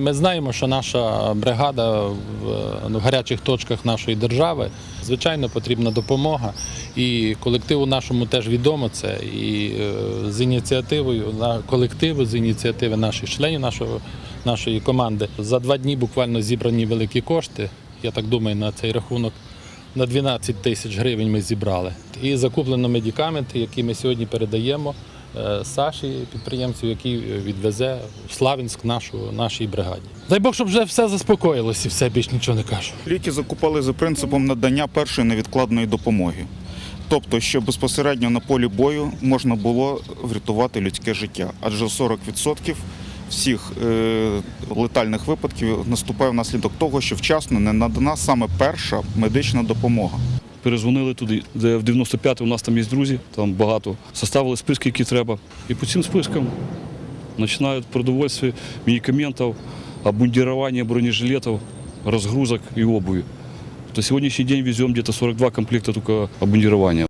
Ми знаємо, що наша бригада в, ну, гарячих точках нашої держави звичайно потрібна допомога. І колективу нашому теж відомо це. І е, з ініціативою колективу, з ініціативи наших членів нашого, нашої команди за два дні буквально зібрані великі кошти. Я так думаю, на цей рахунок на 12 тисяч гривень ми зібрали. І закуплено медикаменти, які ми сьогодні передаємо Саші, підприємцю, який відвезе в Славянськ нашу, нашій бригаді. Дай Бог, щоб вже все заспокоїлось і все більш нічого не кажу. Ліки закупали за принципом надання першої невідкладної допомоги. Тобто, що безпосередньо на полі бою можна було врятувати людське життя, адже 40% всіх е, летальних випадків наступає внаслідок того, що вчасно не надана саме перша медична допомога. Перезвонили туди, де в 95 у нас там є друзі, там багато. Составили списки, які треба. І по цим спискам починають продовольстві, медикаментів, обмундирування бронежилетів, розгрузок і обуви. То сьогоднішній день везем где-то 42 комплекта только обмундирования.